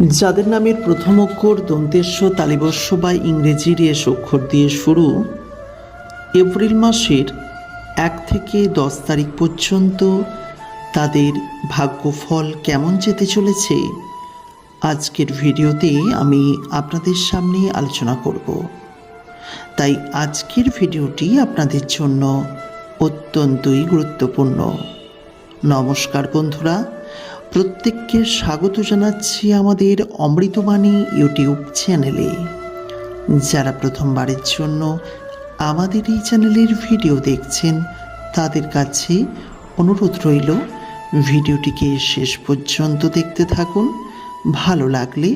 যাদের নামের প্রথম অক্ষর দন্তেশ্ব তালিবস্য বা ইংরেজির এস অক্ষর দিয়ে শুরু। এপ্রিল মাসের এক থেকে দশ তারিখ পর্যন্ত তাদের ভাগ্যফল কেমন যেতে চলেছে, আজকের ভিডিওতে আমি আপনাদের সামনে আলোচনা করব। তাই আজকের ভিডিওটি আপনাদের জন্য অত্যন্তই গুরুত্বপূর্ণ। নমস্কার বন্ধুরা প্রত্যেককে স্বাগত জানাচ্ছি আমাদের অমৃতবাণী ইউটিউব চ্যানেলে। যারা প্রথমবারের জন্য আমাদের এই চ্যানেলের ভিডিও দেখছেন, তাদের কাছে অনুরোধ রইল, ভিডিওটিকে শেষ পর্যন্ত দেখতে থাকুন। ভালো লাগলে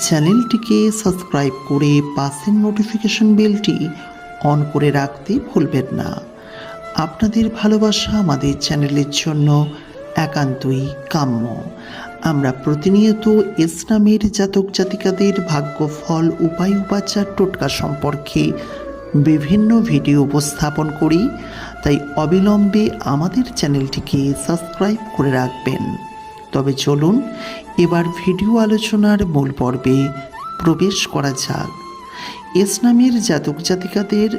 চ্যানেলটিকে সাবস্ক্রাইব করে পাশের নোটিফিকেশন বেলটি অন করে রাখতে ভুলবেন না। আপনাদের ভালোবাসা আমাদের চ্যানেলের জন্য একান্তই কাম্য। আমরা প্রতিনিয়ত ইসলামের জাতক জাতিকাদের ভাগ্যফল উপায়, উপাচার, টোটকা সম্পর্কে বিভিন্ন ভিডিও উপস্থাপন করি। তাই অবিলম্বে আমাদের চ্যানেলটিকে সাবস্ক্রাইব করে রাখবেন। তবে চলুন, এবার ভিডিও আলোচনার মূল পর্বে প্রবেশ করা যাক। ইসলামের জাতক জাতিকাদের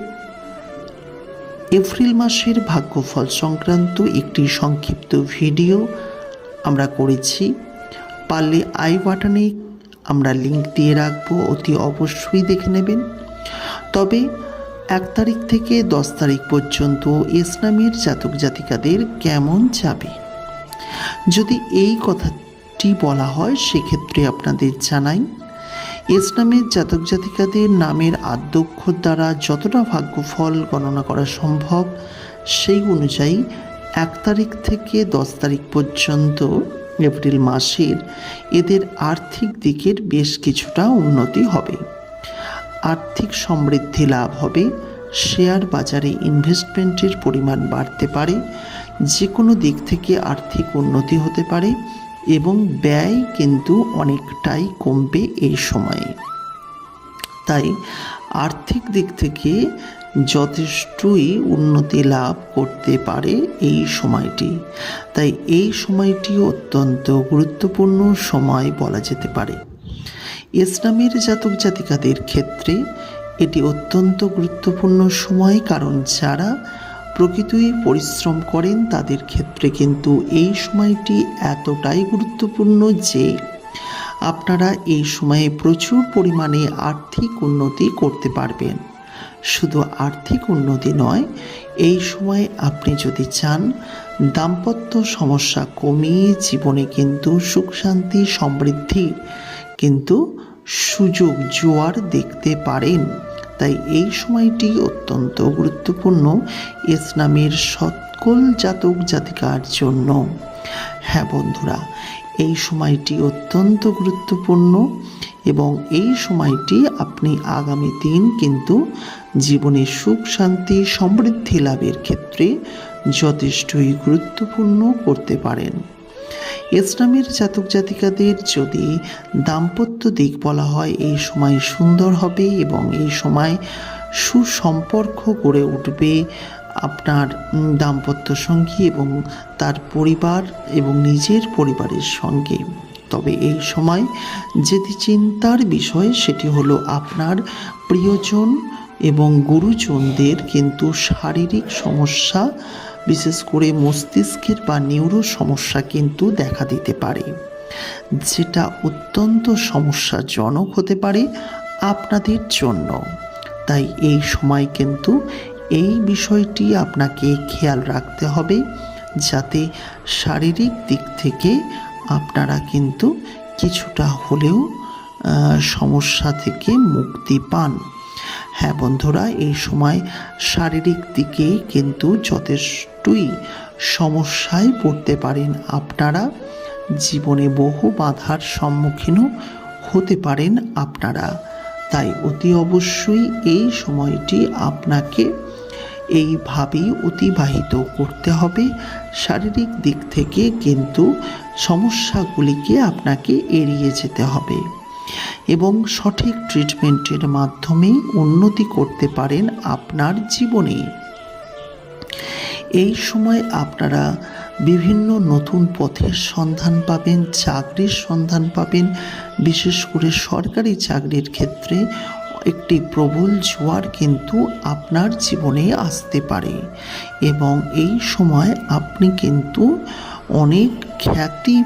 এপ্রিল মাসের ভাগ্যফল সংক্রান্ত একটি সংক্ষিপ্ত ভিডিও আমরা করেছি। পারলে আই বাটনে আমরা লিংক দিয়ে রাখব, অতি অবশ্যই দেখে নেবেন। তবে এক তারিখ থেকে দশ তারিখ পর্যন্ত ইসলামের জাতক জাতিকাদের কেমন যাবে? যদি এই কথাটি বলা হয়, সেক্ষেত্রে আপনাদের জানাই ইসলামের জাতক জাতিকাদের নামের আদ্যক্ষর দ্বারা যতটা ভাগ্যফল গণনা করা সম্ভব, সেই অনুযায়ী এক তারিখ থেকে দশ তারিখ পর্যন্ত এপ্রিল মাসের এদের আর্থিক দিকের বেশ কিছুটা উন্নতি হবে। আর্থিক সমৃদ্ধি লাভ হবে, শেয়ার বাজারে ইনভেস্টমেন্টের পরিমাণ বাড়তে পারে যে কোনো দিক থেকে আর্থিক উন্নতি হতে পারে। এবং ব্যয় কিন্তু অনেকটাই কমবে এই সময়ে। তাই আর্থিক দিক থেকে যথেষ্টই উন্নতি লাভ করতে পারে এই সময়টি। তাই এই সময়টি অত্যন্ত গুরুত্বপূর্ণ সময় বলা যেতে পারে। ইসলামের জাতক জাতিকাদের ক্ষেত্রে এটি অত্যন্ত গুরুত্বপূর্ণ সময়, কারণ যারা প্রকৃতই পরিশ্রম করেন তাদের ক্ষেত্রে কিন্তু এই সময়টি এতটাই গুরুত্বপূর্ণ যে আপনারা এই সময়ে প্রচুর পরিমাণে আর্থিক উন্নতি করতে পারবেন। শুধু আর্থিক উন্নতি নয়, এই সময়ে আপনি যদি চান, দাম্পত্য সমস্যা কমিয়ে জীবনে কিন্তু সুখ, শান্তি, সমৃদ্ধি কিন্তু সুযোগ, জোয়ার দেখতে পারেন। তাই এই সময়টি অত্যন্ত গুরুত্বপূর্ণ ইসলামের সকল জাতক জাতিকার জন্য। হ্যাঁ বন্ধুরা, এই সময়টি অত্যন্ত গুরুত্বপূর্ণ এবং এই সময়টি আপনি আগামী দিন কিন্তু জীবনে সুখ, শান্তি, সমৃদ্ধি লাভের ক্ষেত্রে যথেষ্টই গুরুত্বপূর্ণ করতে পারেন। ইসলামের জাতক জাতিকাদের যদি দাম্পত্য দিক বলা হয় এই সময় সুন্দর হবে এবং এই সময় সুসম্পর্ক গড়ে উঠবে আপনার দাম্পত্য সঙ্গী এবং তার পরিবার এবং নিজের পরিবারের সঙ্গে। তবে এই সময় যেটি চিন্তার বিষয়, সেটি হলো আপনার প্রিয়জন এবং গুরুজনদের কিন্তু শারীরিক সমস্যা বিশেষ করে মস্তিষ্কের বা নিউরো সমস্যা কিন্তু দেখা দিতে পারে। যেটা অত্যন্ত সমস্যাজনক হতে পারে আপনাদের জন্য। তাই এই সময় কিন্তু এই বিষয়টি আপনাকে খেয়াল রাখতে হবে যাতে শারীরিক দিক থেকে আপনারা কিন্তু কিছুটা হলেও সমস্যা থেকে মুক্তি পান। হ্যাঁ বন্ধুরা, এই সময় শারীরিক দিকে কিন্তু যথেষ্টই সমস্যায় পড়তে পারেন আপনারা। জীবনে বহু বাধার সম্মুখীনও হতে পারেন আপনারা। তাই অতি অবশ্যই এই সময়টি আপনাকে এইভাবেই অতিবাহিত করতে হবে। শারীরিক দিক থেকে কিন্তু সমস্যাগুলিকে আপনাকে এড়িয়ে যেতে হবে। এবং সঠিক ট্রিটমেন্টের মাধ্যমে উন্নতি করতে পারেন আপনার জীবনে। এই সময় আপনারা বিভিন্ন নতুন পথের সন্ধান পাবেন, চাকরির সন্ধান পাবেন, বিশেষ করে সরকারি চাকরির ক্ষেত্রে একটি প্রবল জোয়ার কিন্তু আপনার জীবনে আসতে পারে এবং এই সময় আপনি কিন্তু অনেক খ্যাতি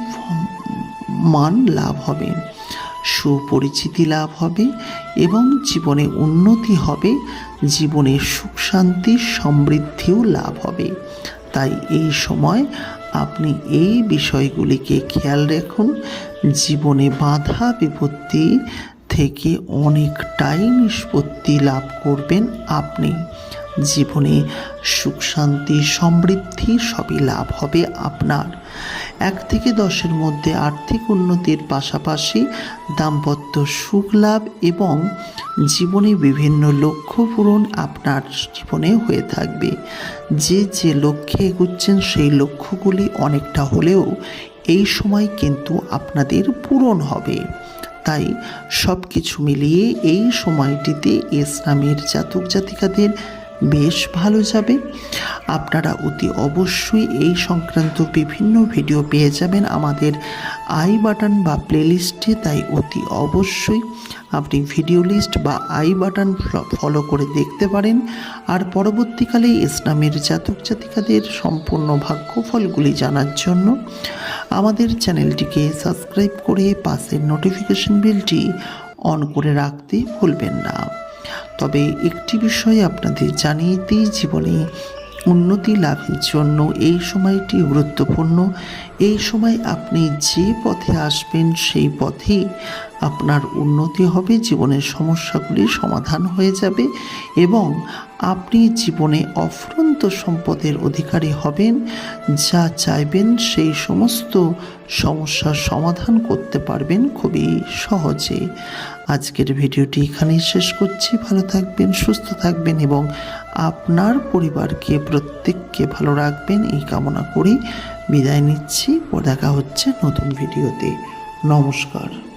মান লাভ হবে সুপরিচিতি লাভ হবে এবং জীবনে উন্নতি হবে, জীবনে সুখ শান্তি, সমৃদ্ধিও লাভ হবে। তাই এই সময় আপনি এই বিষয়গুলিকে খেয়াল রাখুন। জীবনে বাধা বিপত্তি থেকে অনেকটাই নিষ্পত্তি লাভ করবেন আপনি। জীবনে সুখ শান্তি, সমৃদ্ধি সবই লাভ হবে আপনার। এক থেকে দশের মধ্যে আর্থিক উন্নতির পাশাপাশি দাম্পত্য সুখ লাভ এবং জীবনে বিভিন্ন লক্ষ্য পূরণ আপনার জীবনে হয়ে থাকবে। যে যে লক্ষ্যে এগুচ্ছেন সেই লক্ষ্যগুলি অনেকটা হলেও এই সময় কিন্তু আপনাদের পূরণ হবে। তাই সব কিছু মিলিয়ে এই সময়টিতে ইসলামের জাতক জাতিকাদের বেশ ভালো যাবে। আপনারা অতি অবশ্যই এই সংক্রান্ত বিভিন্ন ভিডিও পেয়ে যাবেন আমাদের আই বাটন বা প্লেলিস্টে তাই অতি অবশ্যই আপনি ভিডিও লিস্ট বা আই বাটন ফলো করে দেখতে পারেন। আর পরবর্তীকালে ইসলামের জাতক জাতিকাদের সম্পূর্ণ ভাগ্যফলগুলি জানার জন্য আমাদের চ্যানেলটিকে সাবস্ক্রাইব করে পাশের নোটিফিকেশন বিলটি অন করে রাখতে ভুলবেন না। তবে একটি বিষয় আপনাদের জানিয়ে জীবনে উন্নতি লাভের জন্য এই সময়টি গুরুত্বপূর্ণ। এই সময় আপনি যে পথে আসবেন সেই পথে আপনার উন্নতি হবে, জীবনের সমস্যাগুলি সমাধান হয়ে যাবে এবং আপনি জীবনে অফুরন্ত সম্পদের অধিকারী হবেন, যা চাইবেন সেই সমস্ত সমস্যার সমাধান করতে পারবেন খুবই সহজে। আজকের ভিডিওটি এখানেই শেষ করছি। ভালো থাকবেন, সুস্থ থাকবেন এবং আপনার পরিবারকে, প্রত্যেককে ভালো রাখবেন। এই কামনা করি বিদায় নিচ্ছি। ও দেখা হচ্ছে নতুন ভিডিওতে। নমস্কার।